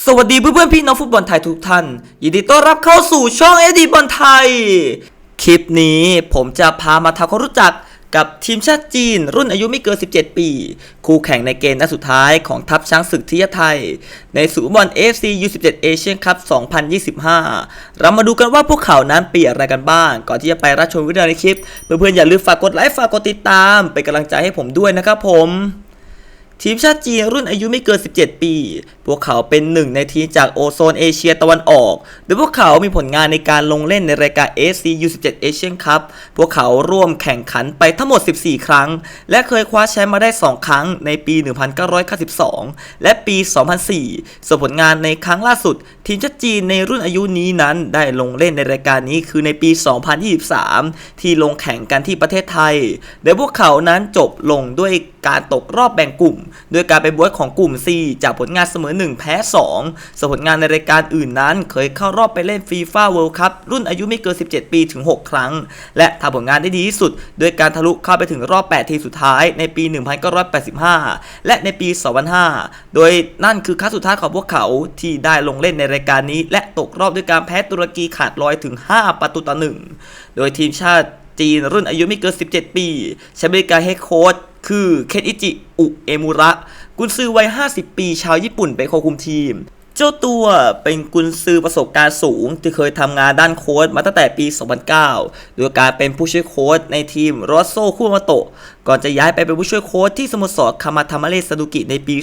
สวัสดีเพื่อนๆพี่น้องฟุตบอลไทยทุกท่าน ยินดีต้อนรับเข้าสู่ช่องเอดีบอลไทย คลิปนี้ผมจะพามาทำความรู้จักกับทีมชาติจีน รุ่นอายุไม่เกิน 17 ปี คู่แข่งในเกมนัดสุดท้ายของทัพช้างศึกทิยาไทย ในสูบอล AFC U17 Asian Cup 2025 เรามาดูกันว่าพวกเขานั้นเปลี่ยนอะไรกันบ้าง ก่อนที่จะไปรับชมวิดีโอในคลิป เพื่อนๆอย่าลืมฝากกดไลค์ฝากกดติดตาม เป็นกำลังใจให้ผมด้วยนะครับผมทีมชาติจีนรุ่นอายุไม่เกิน 17 ปีพวกเขาเป็นหนึ่งในทีมจากโอโซนเอเชียตะวันออก โดยพวกเขามีผลงานในการลงเล่นในรายการ AFC U17 Asian Cup พวกเขาร่วมแข่งขันไปทั้งหมด 14 ครั้ง และเคยคว้าแชมป์มาได้ 2 ครั้งในปี 1992 และปี 2004 ส่วนผลงานในครั้งล่าสุด ทีมชาติจีนในรุ่นอายุนี้นั้นได้ลงเล่นในรายการนี้คือในปี 2023 ที่ลงแข่งกันที่ประเทศไทย โดยพวกเขานั้นจบลงด้วยการตกรอบแบ่งกลุ่มโดยการไปบวยของกลุ่ม C จากผลงานเสมอ1 แพ้ 2ส่วนผลงานในรายการอื่นนั้น เคยเข้ารอบไปเล่นฟีฟ่าเวิลด์คัพรุ่นอายุไม่เกิน 17 ปีถึง 6 ครั้ง และทำผลงานได้ดีที่สุด โดยการทะลุเข้าไปถึงรอบ 8 ทีมสุดท้ายในปี 1985 และในปี 2005 โดยนั่นคือครั้งสุดท้ายของพวกเขาที่ได้ลงเล่นในรายการนี้ และตกรอบด้วยการแพ้ตุรกีขาดลอยถึง 5 ประตูต่อหนึ่งโดยทีมชาติ จีนรุ่นอายุไม่เกิน 17 ปีใช้บริการเฮดโค้ชคือเคนอิจิ อุเอมุระ กุนซือวัย 50 ปีชาวญี่ปุ่นเป็นโคคุมทีม เจ้าตัวเป็นกุนซือประสบการณ์สูง ที่เคยทำงานด้านโค้ชมาตั้งแต่ปี 2009 โดยการเป็นผู้ช่วยโค้ชในทีมรอสโซคุมาโตะก่อนจะย้ายไปเป็นผู้ช่วยโค้ชที่สโมสรคามาทามาเรซาดุกิในปี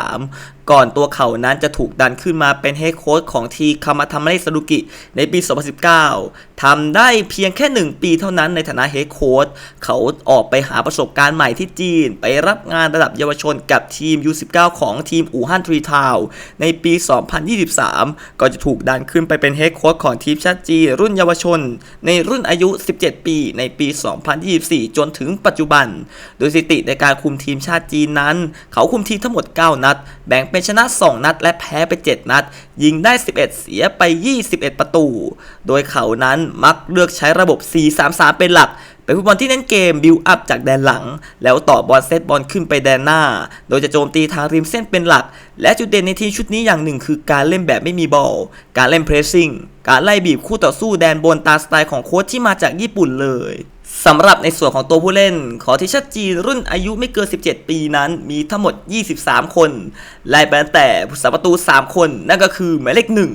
2013 ก่อนตัวเขานั้นจะถูกดันขึ้นมาเป็นเฮดโค้ชของทีมคามาทามาเรซาดุกิในปี 2019 ทำได้เพียงแค่ 1 ปีเท่านั้นในฐานะเฮดโค้ชเขาออกไปหาประสบการณ์ใหม่ที่จีน ไปรับงานระดับเยาวชนกับทีม U19 ของทีมอู่ฮั่นทรีทาวในปี 2023ก่อนจะถูกดันขึ้นไปเป็นเฮดโค้ชของทีมชาติจีนรุ่นเยาวชน ในรุ่นอายุ 17 ปี ในปี 2024 จนถึงปัจจุบันโดยสถิติในการคุมทีมชาติจีนนั้น เขาคุมทีมทั้งหมด 9 นัด แบ่งเป็นชนะ 2 นัด และแพ้ไป 7 นัด ยิงได้ 11 เสียไป 21 ประตู โดยเขานั้นมักเลือกใช้ระบบ 4-3-3 เป็นหลักเป็นฟุตบอลที่เน้นเกมบิลอัพจากแดนหลัง แล้วต่อบอลเซตบอลขึ้นไปแดนหน้า โดยจะโจมตีทางริมเส้นเป็นหลัก และจุดเด่นในทีมชุดนี้อย่างหนึ่งคือการเล่นแบบไม่มีบอล การเล่นเพรสซิ่ง การไล่บีบคู่ต่อสู้แดนบนตามสไตล์ของโค้ชที่มาจากญี่ปุ่นเลย สำหรับในส่วนของตัวผู้เล่นขอทีมชาติจีนรุ่นอายุไม่เกิน 17 ปีนั้น มีทั้งหมด 23 คนไล่ไปตั้งแต่ผู้สาประตู 3 คน นั่นก็คือหมายเลขหนึ่ง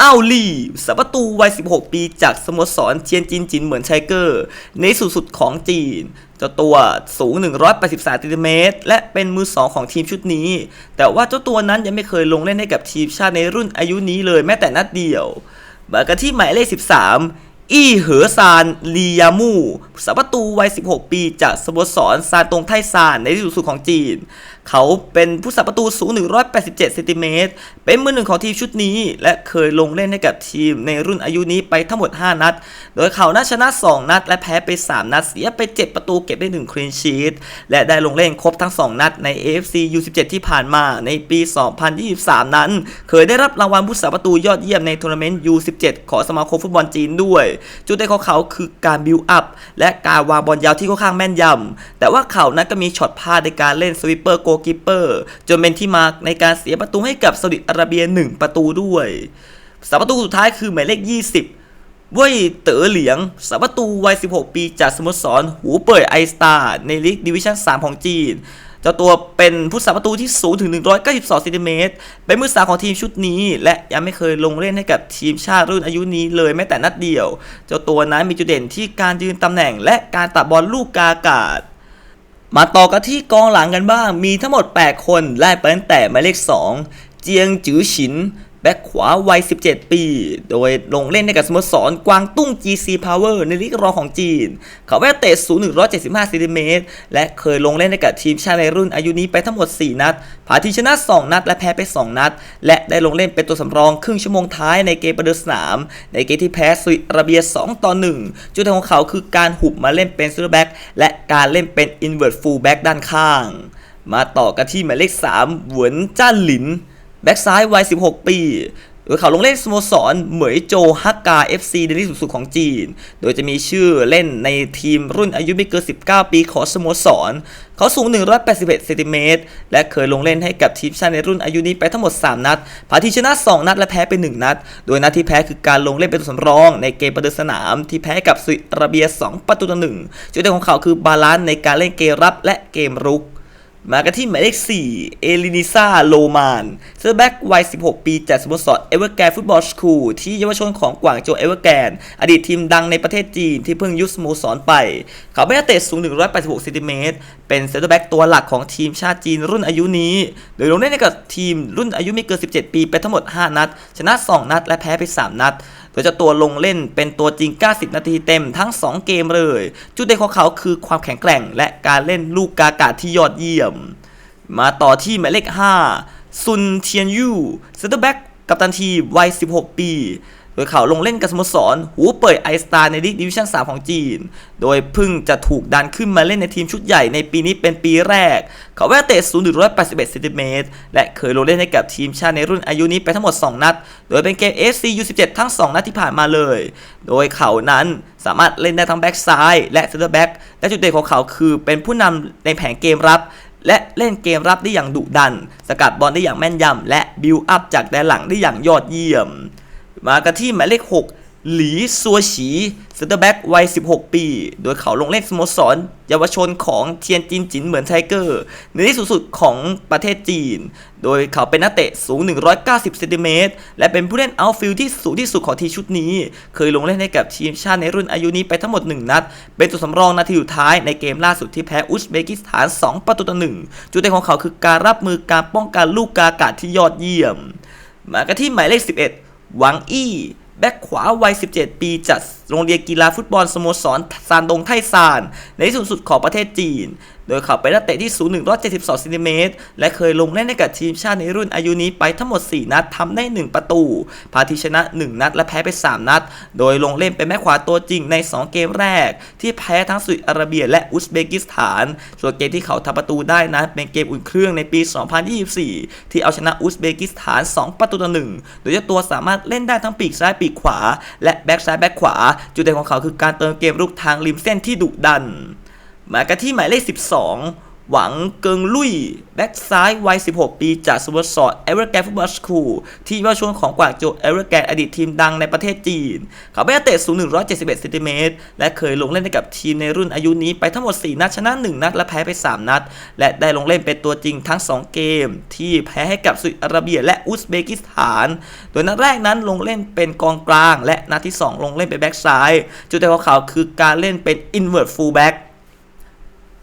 อ้าวลี่สัประตูวัย 16 ปีจากสโมสรเทียนจินจินเหมือนไชเกอร์ ในสุดสุดของจีนเจ้าตัวสูง 183ซนติเมตรและเป็นมือสองของทีมชุดนี้ แต่ว่าเจ้าตัวนั้นยังไม่เคยลงเล่นให้กับทีมชาติในรุ่นอายุนี้เลยแม้แต่นัดเดียวมากันที่หมายเลข 13 อี้เหอซานลียามูสัประตูวัย 16 ปีจากสโมสรซานตงไทซานในที่สุดของจีน เขาเป็นผู้สับประตูสูง 187เซนติเมตรเป็นมือหนึ่งของทีมชุดนี้ และเคยลงเล่นให้กับทีมในรุ่นอายุนี้ไปทั้งหมด 5 นัด โดยเขาน่าชนะ 2 นัด และแพ้ไป 3 นัด เสียไป 7 ประตูเก็บได้ 1 คลีนชีตและได้ลงเล่นครบทั้ง 2 นัดใน AFC U17 ที่ผ่านมาในปี 2023 นั้น เคยได้รับรางวัลผู้สับประตูยอดเยี่ยมในทัวร์นาเมนต์ U17 ของสมาคมฟุตบอลจีนด้วย จุดเด่นของเขาคือการบิวอัพและการวางบอลยาวที่ค่อนข้างแม่นยำแต่ว่าเขานั้นก็มีช็อตพลาดในการเล่นสวิปเปอร์โกกิปเปอร์ จนเป็นที่มาในการเสียประตูให้กับซาอุดิอาระเบีย 1 ประตูด้วยสาประตูสุดท้ายคือหมายเลข 20เว่ยเต๋อเหลียงสาประตูวัย 16 ปีจากสโมสรหูเป่ยไอสตาร์ในลีกดิวิชั่น 3 ของจีนเจ้าตัวเป็นผู้สาประตูที่สูงถึง 192เซนติเมตร เป็นมือสาของทีมชุดนี้ และยังไม่เคยลงเล่นให้กับทีมชาติรุ่นอายุนี้เลยแม้แต่นัดเดียว เจ้าตัวนั้นมีจุดเด่นที่การยืนตำแหน่งและการตัดบอลลูกกาอากาศ มาต่อกันที่กองหลังกันบ้าง มีทั้งหมด 8 คนไล่ไปตั้งแต่หมายเลข 2 เจียงจือฉิน แบ็คขวาวัย 17 ปี โดยลงเล่นในกับสโมสรกวางตุ้ง GC Power ในลีกรองของจีน เขาแววเตะสูง 175ซนติเมตรและเคยลงเล่นในกับทีมชาติในรุ่นอายุนี้ไปทั้งหมด 4 นัดผ่าทีชนะ 2 นัด และแพ้ไป 2 นัด และได้ลงเล่นเป็นตัวสำรองครึ่งชั่วโมงท้ายในเกมประเดิมสนาม ในเกมที่แพ้ซาอุดิระเบีย 2 ต่อ 1 จุดเด่นของเขาคือการหุบมาเล่นเป็นซูเปอร์แบ็กและการเล่นเป็นอินเวอร์ตฟูลแบ็กด้านข้าง มาต่อกันที่หมายเลข 3 หวนจ้านหลิน แบ็กซ้ายวัย 16 ปีโดยเขาลงเล่นสโมสร เหมยโจฮักกา FC ในที่สุดสุดของจีน โดยจะมีชื่อเล่นในทีมรุ่นอายุไม่เกิน 19 ปีของสโมสร เขาสูง 181เซนติเมตร และเคยลงเล่นให้กับทีมชาติในรุ่นอายุนี้ไปทั้งหมด 3 นัดผาทีชนะ 2 นัดและแพ้ไป 1 นัด โดยนัดที่แพ้คือการลงเล่นเป็นตัวสำรอง ในเกมประเดิมสนามที่แพ้กับซาอุดิอระเบีย 2 ประตูต่อ1จุดเด่นของเขาคือบาลานซ์ในการเล่นเกมรับและเกมรุก มากันที่หมายเลข 4 เอลินิซาโลมานเซอร์แบ็กวัย 16 ปีจากสโมสรเอเวอร์แกนฟุตบอลสคูลที่เยาวชนของกวางโจเอเวอร์แกน อดีตทีมดังในประเทศจีนที่เพิ่งยุบสโมสรไป เขาเป็นนักเตะสูง 186เซนติเมตรเป็นเซนเตอร์แบ็กตัวหลักของทีมชาติจีนรุ่นอายุนี้ โดยลงเล่นให้กับทีมรุ่นอายุไม่เกิน 17 ปีไปทั้งหมด 5 นัด ชนะ 2 นัด และแพ้ไป 3 นัดโดยจ้าตัวลงเล่นเป็นตัวจริง 90 นาทีเต็มทั้ง 2 เกมเลย จุดเด่นของเขาคือความแข็งแกร่ง และการเล่นลูกกากาที่ยอดเยี่ยม มาต่อที่หมายเลข 5 ซุนเทียนยูเซนเตอร์แบ็กกัปตันทีมวัย 16 ปี โดยเขาลงเล่นกับสโมสรหูเป่ยไอสตาร์ในลีกดิวิชั่น 3 ของจีน โดยเพิ่งจะถูกดันขึ้นมาเล่นในทีมชุดใหญ่ในปีนี้เป็นปีแรก เขาแวะเตะสูง181เซนติเมตรและเคยลงเล่นให้กับทีมชาติในรุ่นอายุนี้ไปทั้งหมด 2 นัด โดยเป็นเกม FC U17 ทั้ง 2 นัดที่ผ่านมาเลย โดยเขานั้นสามารถเล่นได้ทั้งแบ็กซ้ายและเซนเตอร์แบ็กและจุดเด่นของเขาคือเป็นผู้นำในแผนเกมรับ และเล่นเกมรับได้อย่างดุดัน สกัดบอลได้อย่างแม่นยำและบิลอัพจากแดนหลังได้อย่างยอดเยี่ยม มากันที่หมายเลข 6 หลีซัวฉีเซนเตอร์แบ็กวัย 16 ปี โดยเขาลงเล่นสโมสรเยาวชนของเทียนจินจินเหมือนไทเกอร์ ในที่สูงสุดของประเทศจีน โดยเขาเป็นนักเตะสูง 190 เซนติเมตร และเป็นผู้เล่นเอาฟิลด์ที่สูงที่สุดของทีมชุดนี้ เคยลงเล่นให้กับทีมชาติในรุ่นอายุนี้ไปทั้งหมด 1 นัด เป็นตัวสำรองนาทีสุดท้ายในเกมล่าสุดที่แพ้อุซเบกิสถาน 2 ประตูต่อ1จุดเด่นของเขาคือการรับมือการป้องกันลูกกาอากาศที่ยอดเยี่ยม มากันที่หมายเลข 11 หวังอี้ แบ็คขวาวัย 17 ปีจากโรงเรียนกีฬาฟุตบอลสโมสรซานดงไทซาน ในที่สุดสุดของประเทศจีน โดยเขาเป็นนักเตะที่สูง 172ซนติเมตรและเคยลงเล่นให้กับทีมชาติในรุ่นอายุนี้ไปทั้งหมด 4 นัดทำได้ 1 ประตู พาทีชนะ 1 นัด และแพ้ไป 3 นัด โดยลงเล่นเป็นแม่ขวาตัวจริงใน 2 เกมแรก ที่แพ้ทั้งซาอุดอาระเบียและอุซเบกิสถาน ส่วนเกมที่เขาทำประตูได้นั้นเป็นเกมอุ่นเครื่องในปี 2024 ที่เอาชนะอุซเบกิสถาน 2 ประตูต่อ1โดยเจ้าตัวสามารถเล่นได้ทั้งปีกซ้ายปีกขวา และแบ็กซ้ายแบ็กขวา จุดเด่นของเขาคือการเติมเกมรุกทางริมเส้นที่ดุดัน มากันที่หมายเลข 12 หวังเกิงลุยแบ็กซ้ายวัย 16 ปีจากสโมสรเอเวอร์แกนฟุตบอลสคูลที่เยาวชนของกวางโจเอเวอร์แกนอดีตทีมดังในประเทศจีน เขาเป็นนักเตะสูง 171เซนติเมตรและเคยลงเล่นให้กับทีมในรุ่นอายุนี้ไปทั้งหมด 4 นัดชนะ 1 นัดและแพ้ไป 3 นัด และได้ลงเล่นเป็นตัวจริงทั้ง 2 เกม ที่แพ้ให้กับซาอุดิอาระเบียและอุซเบกิสถาน โดยนัดแรกนั้นลงเล่นเป็นกองกลาง และนัดที่ 2 ลงเล่นเป็นแบ็กซ้าย จุดเด่นของเขาคือการเล่นเป็น invert fullback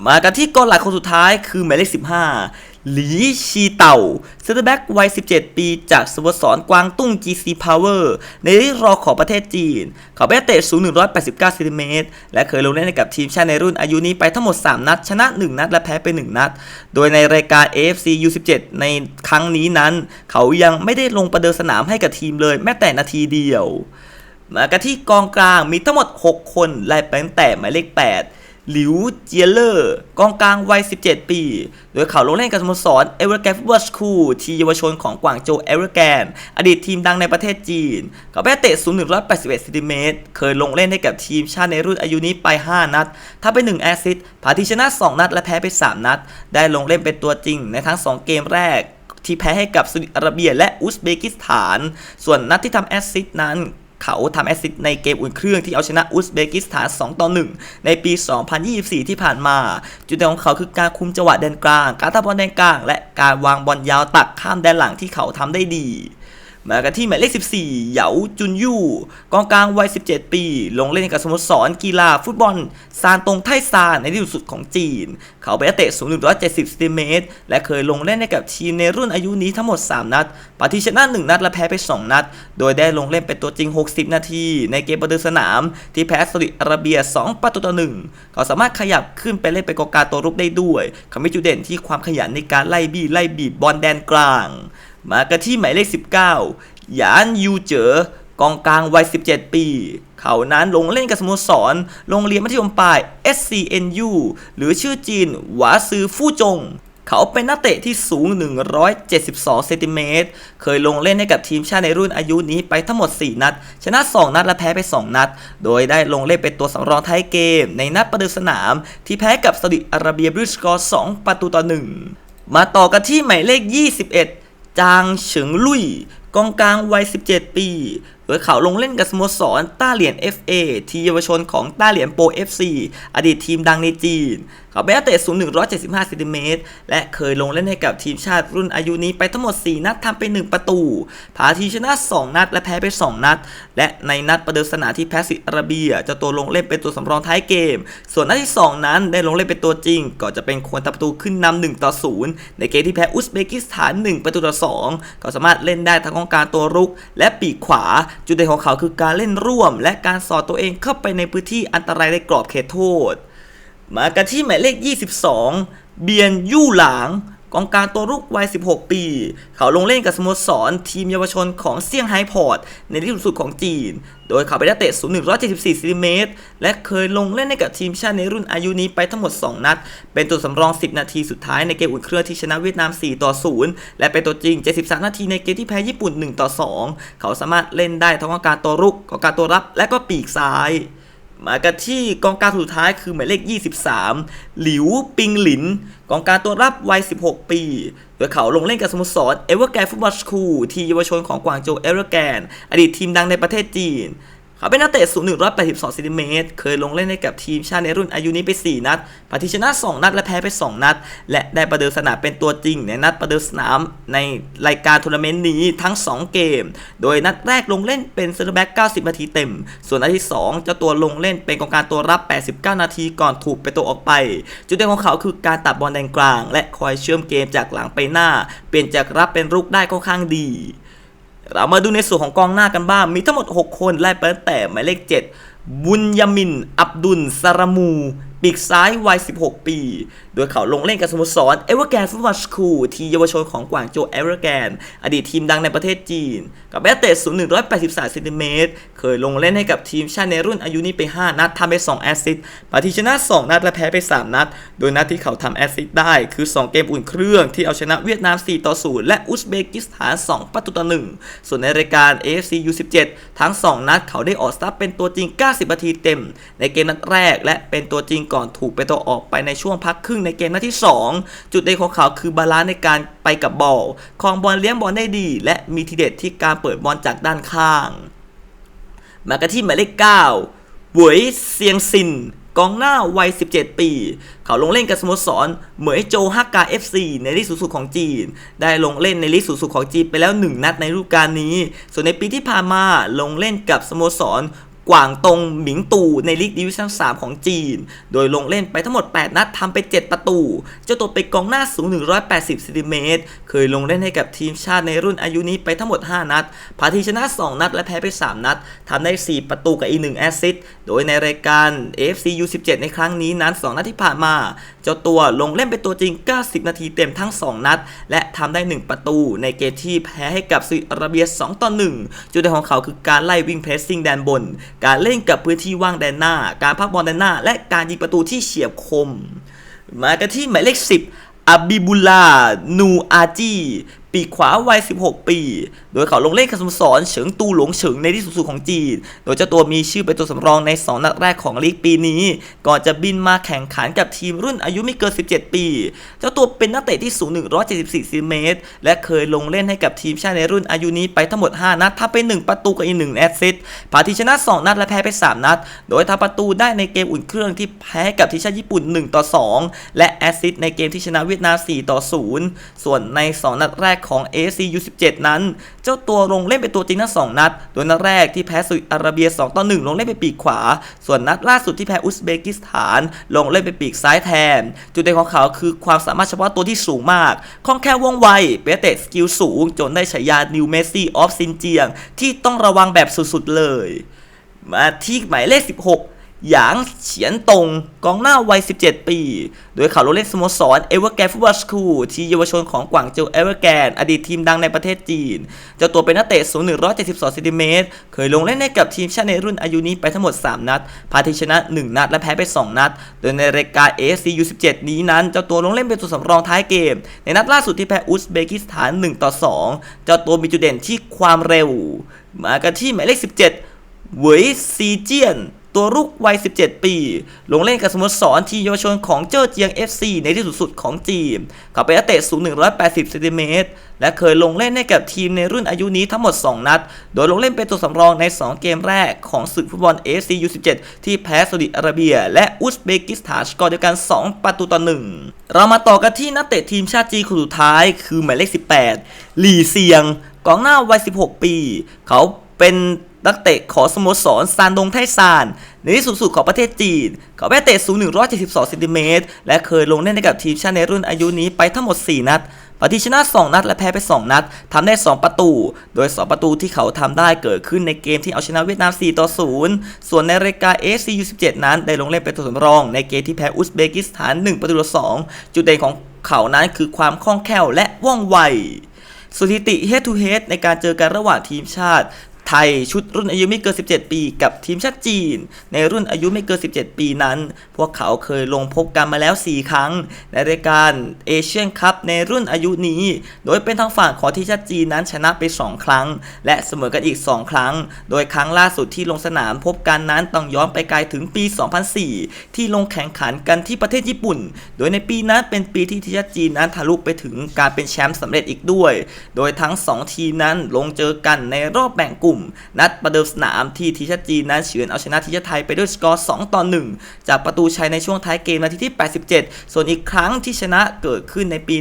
มากันที่กองหลักคนสุดท้ายคือหมายเลข 15 หลีชีเต่าเซนเตอร์แบ็กวัย 17 ปีจากสโมสรกวางตุ้ง GC Power ในลีกรอของประเทศจีน เขาเป็นเตะสูง 189เซนติเมตรและเคยลงเล่นให้กับทีมชาติในรุ่นอายุนี้ไปทั้งหมด 3 นัด ชนะ 1 นัด และแพ้ไป 1 นัด โดยในรายการ AFC U17 ในครั้งนี้นั้น เขายังไม่ได้ลงประเดิมสนามให้กับทีมเลย แม้แต่นาทีเดียว มากันที่กองกลางมีทั้งหมด 6 คนไล่ไปตั้งแต่หมายเลข 8 หลิวเจียเลอร์กองกลางวัย 17 ปี โดยเขาลงเล่นกับสโมสรเอเวอร์แกนฟุตบอลสคูลทีมเยาวชนของกวางโจเอเวอร์แกนอดีตทีมดังในประเทศจีน เขาเป็นนักเตะสูง 181เซนติเมตร เคยลงเล่นให้กับทีมชาติในรุ่นอายุนี้ไป 5 นัด ถ้าไป1แอสซิสต์พาทีชนะ 2 นัด และแพ้ไป 3 นัด ได้ลงเล่นเป็นตัวจริงในทั้ง 2 เกมแรกที่แพ้ให้กับซาอุดิอาระเบียและอุซเบกิสถาน ส่วนนัดที่ทำแอสซิสต์นั้น เขาทำแอสซิสต์ในเกมอุ่นเครื่องที่เอาชนะอุซเบกิสถาน 2 ต่อ 1 ในปี 2024 ที่ผ่านมา จุดเด่นของเขาคือการคุมจังหวะแดนกลาง การทับบอลแดนกลาง และการวางบอลยาวตักข้ามแดนหลังที่เขาทำได้ดี มากันที่หมายเลข 14 เหยาจุนยู่กองกลางวัย 17 ปี ลงเล่นกับสโมสรกีฬาฟุตบอล ซานตงไทซานในที่สุดของจีน เขาเป็นนักเตะสูง 170ซนติเมตร และเคยลงเล่นให้กับทีมในรุ่นอายุนี้ทั้งหมด 3 นัดปาฏิชนะ 1 นัดและแพ้ไป 2 นัด โดยได้ลงเล่นเป็นตัวจริง 60 นาที ในเกมประเดิมสนาม ที่แพ้ซาอุดิอาระเบีย 2 ประตูต่อ 1 เขาสามารถขยับขึ้นไปเล่นเป็นกองกลางตัวรุกได้ด้วย เขามีจุดเด่นที่ความขยันในการไล่บี้ไล่บีบบอลแดนกลาง มากันที่หมายเลข 19 หยานยูเจอกองกลางวัย 17 ปี เขานั้นลงเล่นกับสโมสร โรงเรียนมัธยมปลาย SCNU หรือชื่อจีน หวาซือฟู่จง เขาเป็นนักเตะที่สูง 172 เซนติเมตร เคยลงเล่นให้กับทีมชาติในรุ่นอายุนี้ไปทั้งหมด 4 นัด ชนะ 2 นัดและแพ้ไป 2 นัด โดยได้ลงเล่นเป็นตัวสำรองท้ายเกม ในนัดประเดิมสนาม ที่แพ้กับซาอุดิอาระเบียด้วยสกอร์ 2 ประตูต่อ 1 มาต่อกันที่หมายเลข 21 จางเฉิงลุยกองกลางวัย 17 ปี ดยเขาลงเล่นกับสโมสรต้าเหรียญ FA ทีเยาวชนของต้าเหรียญโปร FC อดีตทีมดังในจีน เขาเป็นนักเตะสูง 175เซนติเมตรและเคยลงเล่นให้กับทีมชาติรุ่นอายุนี้ไปทั้งหมด 4 นัดทำไป 1 ประตู พาทีชนะ 2 นัด และแพ้ไป 2 นัด และในนัดประเดิมสนามที่แพ้สิอาระเบียจะตัวลงเล่นเป็นตัวสำรองท้ายเกม ส่วนนัดที่ 2 นั้นได้ลงเล่นเป็นตัวจริงก่อนจะเป็นคนทำประตูขึ้นนำ1ต่อ0ในเกมที่แพ้อุซเบกิสถาน 1 ประตูต่อ2ก็สามารถเล่นได้ทั้งของการตัวรุกและปีกขวาจุดเด่นของเขาคือการเล่นร่วม และการสอดตัวเองเข้าไปในพื้นที่อันตรายในกรอบเขตโทษ มากันที่หมายเลข 22 เบียนยู่หลาง กองกลางตัวรุกวัย 16 ปี เขาลงเล่นกับสโมสรทีมเยาวชนของเซี่ยงไฮ้พอร์ตในที่สุดของจีน โดยเขาเป็นนักเตะสูง 174ซนติเมตร และเคยลงเล่นให้กับทีมชาติในรุ่นอายุนี้ไปทั้งหมด 2 นัด เป็นตัวสำรอง 10 นาทีสุดท้ายในเกมอุ่นเครื่องที่ชนะเวียดนาม 4 ต่อ 0 และเป็นตัวจริง 73 นาทีในเกมที่แพ้ญี่ปุ่น 1 ต่อ 2 เขาสามารถเล่นได้ทั้งกองกลางตัวรุกกองกลางตัวรับ และก็ปีกซ้าย มากันที่กองกลางสุดท้ายคือหมายเลข 23 หลิวปิงหลิน กองกลางตัวรับวัย 16 ปีโดยเขาลงเล่นกับสโมสรเอเวอร์แกนฟุตบอลสคูล ทีเยาวชนของกวางโจวเอเวอร์แกน อดีตทีมดังในประเทศจีน เขาเป็นนักเตะสูง 182ซนติเมตรเคยลงเล่นให้กับทีมชาติในรุ่นอายุนี้ไป 4 นัดปฏิชนะ 2 นัดและแพ้ไป 2 นัด และได้ประเดิมสนามเป็นตัวจริง ในนัดประเดิมสนามในรายการทัวร์นาเมนต์นี้ทั้ง 2 เกม โดยนัดแรกลงเล่นเป็นเซนเตอร์แบ็ก90 นาทีเต็ม ส่วนนัดที่ 2 เจ้าตัวลงเล่นเป็นกองกลารตัวรับ 89 นาทีก่อนถูกไปตัวออกไป จุดเด่นของเขาคือการตัดบอลแดนกลาง และคอยเชื่อมเกมจากหลังไปหน้า เปลี่ยนจากรับเป็นรุกได้ค่อนข้างดี เรามาดูในส่วนของกองหน้ากันบ้าง มีทั้งหมด 6 คนไล่ไปตั้งแต่หมายเลข 7 บุญยมิน อับดุลสารมู ปีกซ้ายวัย 16 ปี โดยเขาลงเล่นกับสโมสรเอเวอร์แกนฟุตบอลสคูลทีเยาวชนของกวางโจเอเวอร์แกนอดีตทีมดังในประเทศจีน กับแบตเตะสูง 183เซนติเมตรเคยลงเล่นให้กับทีมชาติในรุ่นอายุนี้ไป 5 นัดทำไป 2 แอสซิสต์ปฏิชนะ 2 นัดและแพ้ไป 3 นัด โดยนัดที่เขาทำแอสซิสต์ได้คือ 2 เกมอุ่นเครื่องที่เอาชนะเวียดนาม 4 ต่อ 0 และอุซเบกิสถาน 2 ประตูต่อ 1 ส่วนในรายการ AFC U17 ทั้ง 2 นัดเขาได้ออกสตาร์ทเป็นตัวจริง 90 นาทีเต็ม ในเกมนัดแรกและเป็นตัวจริงก่อนถูกไปตัวออกไปในช่วงพักครึ่งในเกมนัดที่ 2 จุดเด่นของเขาคือบาลานซ์ในการไปกับบอลคองบอลเลี้ยงบอลได้ดี และมีทีเด็ดที่การเปิดบอลจากด้านข้าง มากันที่หมายเลข9หวยเซียงซินกองหน้าวัย 17 ปี เขาลงเล่นกับสโมสร เหมยโจฮักกา FC ในลีกสูงสุดของจีน ได้ลงเล่นในลีกสูงสุดของจีนไปแล้ว 1 นัดในฤดูกาลนี้ ส่วนในปีที่ผ่านมาลงเล่นกับสโมสร กวางตงหมิงตู่ในลีกดิวิชั่น 3 ของจีน โดยลงเล่นไปทั้งหมด 8 นัดทำไป 7 ประตู เจ้าตัวเป็นกองหน้าสูง 180ซนติเมตร เคยลงเล่นให้กับทีมชาติในรุ่นอายุนี้ไปทั้งหมด 5 นัดพาทีชนะ 2 นัดและแพ้ไป 3 นัดทำได้ 4 ประตูกับอีก 1 แอสซิสต์ โดยในรายการ AFC U17 ในครั้งนี้นั้น 2 นัดที่ผ่านมา เจ้าตัวลงเล่นเป็นตัวจริง 90 นาทีเต็มทั้ง 2 นัด และทำได้ 1 ประตู ในเกมที่แพ้ให้กับซาอุดิอาระเบีย 2 ต่อ 1 จุดเด่นของเขาคือการไล่วิ่งเพรสซิ่งแดนบนการเล่นกับพื้นที่ว่างแดนหน้า การพักบอลแดนหน้า และการยิงประตูที่เฉียบคม มากันที่หมายเลข 10อับบิบุลา นูอาจี ปีกขวาวัย 16 ปี โดยเขาลงเล่นกับสโมสรเฉิงตูหลงเฉิงในที่สูงสุดของจีน โดยเจ้าตัวมีชื่อเป็นตัวสำรองใน 2 นัดแรกของลีกปีนี้ ก่อนจะบินมาแข่งขันกับทีมรุ่นอายุไม่เกิน 17 ปี เจ้าตัวเป็นนักเตะที่สูง 174ซนติเมตร และเคยลงเล่นให้กับทีมชาติในรุ่นอายุนี้ไปทั้งหมด 5 นัดทำไป 1 ประตูกับอีก 1 แอสซิสต์พาทีชนะ 2 นัดและแพ้ไป 3 นัด โดยทำประตูได้ในเกมอุ่นเครื่องที่แพ้กับทีมชาติญี่ปุ่น 1 ต่อ 2 และแอสซิสต์ในเกมที่ชนะเวียดนาม 4 ต่อ 0 ส่วนใน 2 นัดแรกของ AFC U17 นั้น เจ้าตัวลงเล่นเป็นตัวจริงทั้ง2นัด โดยนัดแรกที่แพ้ซาอุดอาระเบีย 2 ต่อ 1 ลงเล่นเป็นปีกขวา ส่วนนัดล่าสุดที่แพ้อุซเบกิสถาน ลงเล่นเป็นปีกซ้ายแทน จุดเด่นของเขาคือความสามารถเฉพาะตัวที่สูงมากคล่องแคล่วว่องไวเปเตะสกิลสูง จนได้ฉายานิวเมสซี่ออฟซินเจียง ที่ต้องระวังแบบสุดๆเลย มาที่หมายเลข 16 หยางเฉียนตงกองหน้าวัย 17 ปี โดยเขาลงเล่นสโมสรเอเวอร์แกนฟุตบอลสคูลที่เยาวชนของกวางโจวเอเวอร์แกนอดีตทีมดังในประเทศจีน เจ้าตัวเป็นนักเตะสูง 172ซนติเมตร เคยลงเล่นให้กับทีมชาติในรุ่นอายุนี้ไปทั้งหมด 3 นัด พาทีชนะ 1 นัดและแพ้ไป 2 นัด โดยในรายการ AFC U17 นี้นั้น เจ้าตัวลงเล่นเป็นตัวสำรองท้ายเกม ในนัดล่าสุดที่แพ้อุซเบกิสถาน1ต่อ2 เจ้าตัวมีจุดเด่นที่ความเร็ว มากันที่หมายเลข 17เวยซีเจียน ตัวลูกวัย 17 ปี ลงเล่นกับสโมสรทีมเยาวชนของเจ้าเจียง FC ในที่สุดสุดของจีนเขาเป็นนักเตะสูง 180เซนติเมตรและเคยลงเล่นให้กับทีมในรุ่นอายุนี้ทั้งหมด 2 นัด โดยลงเล่นเป็นตัวสำรองใน 2 เกมแรกของศึกฟุตบอล AFC U17 ที่แพ้ซาอุดิอาระเบีย และอุซเบกิสถานสกอร์เดียวกัน 2 ประตูต่อ 1 เรามาต่อกันที่นักเตะทีมชาติจีนคนสุดท้ายคือหมายเลข 18 หลี่เซียง กองหน้าวัย 16 ปี เขาเป็น นักเตะขอสโมสรซานดงไทซานในที่สูงสุดของประเทศจีน เขาเป็นนักเตะสูง 172เซนติเมตรและเคยลงเล่นให้กับทีมชาติในรุ่นอายุนี้ไปทั้งหมด 4 นัดปฏิชนะ 2 นัดและแพ้ไป 2 นัดทำได้ 2 ประตู โดย 2 ประตูที่เขาทำได้เกิดขึ้นในเกมที่เอาชนะเวียดนาม 4 ต่อ 0 ส่วนในรายการ AFC U17 นั้นได้ลงเล่นเป็นตัวสำรอง ในเกมที่แพ้อุซเบกิสถาน 1 ประตูต่อ 2 จุดเด่นของเขานั้นคือความคล่องแคล่วและว่องไวสถิติ head to head ในการเจอกันระหว่างทีมชาติ ไทยชุดรุ่นอายุไม่เกิน 17 ปี กับทีมชาติจีน ในรุ่นอายุไม่เกิน 17 ปีนั้น พวกเขาเคยลงพบกันมาแล้ว 4 ครั้ง ในรายการเอเชียนคัพในรุ่นอายุนี้ โดยเป็นทางฝั่งของทีมชาติจีนนั้นชนะไป 2 ครั้ง และเสมอกันอีก 2 ครั้ง โดยครั้งล่าสุดที่ลงสนามพบกันนั้นต้องย้อนไปไกลถึงปี 2004 ที่ลงแข่งขันกันที่ประเทศญี่ปุ่น โดยในปีนั้นเป็นปีที่ทีมชาติจีนนั้นทะลุไปถึงการเป็นแชมป์สำเร็จอีกด้วย โดยทั้ง 2 ทีมนั้นลงเจอกันในรอบแบ่งกลุ่มนัดประเดิมสนามที่ทีมชาติจีนนั้นเฉือนเอาชนะทีมชาติไทยไปด้วยสกอร์ 2 ต่อ 1 จากประตูชัยในช่วงท้ายเกมนาทีที่ 87 ส่วนอีกครั้งที่ชนะเกิดขึ้นในปี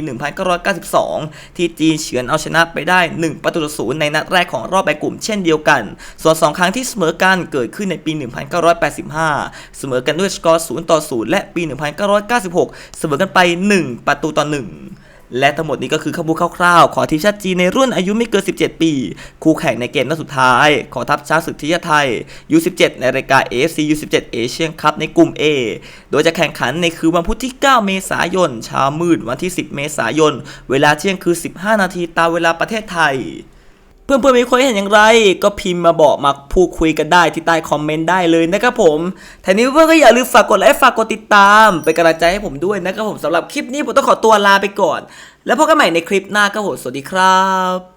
1992 ที่จีนเฉือนเอาชนะไปได้ 1 ประตูต่อศูนย์ในนัดแรกของรอบแบ่งกลุ่มเช่นเดียวกัน ส่วน 2 ครั้งที่เสมอกันเกิดขึ้นในปี 1985 เสมอกันด้วยสกอร์ 0 ต่อ 0 และปี 1996 เสมอกันไป 1 ประตูต่อ 1 และทั้งหมดนี้ก็คือข้อมูลคร่าวๆ ของทีมชาติจีนในรุ่นอายุไม่เกิน 17 ปี คู่แข่งในเกมนัดสุดท้าย ของทัพช้างศึกทีมชาติไทย U17 ในรายการ AFC U17 Asian Cup ในกลุ่ม A โดยจะแข่งขันในคืนวันพุธที่ 9 เมษายนเช้ามืดวันที่ 10 เมษายน เวลาเที่ยงคือ15 นาทีตามเวลาประเทศไทยเพื่อนๆมีความเห็นอย่างไร ก็พิมพ์มาบอกมาพูดคุยกันได้ที่ใต้คอมเมนต์ได้เลยนะครับผมแถมนี้เพื่อนก็อย่าลืมฝากกดไลค์ฝากกดติดตาม เป็นกำลังใจให้ผมด้วยนะครับผมสำหรับคลิปนี้ผมต้องขอตัวลาไปก่อน แล้วพบกันใหม่ในคลิปหน้าครับสวัสดีครับ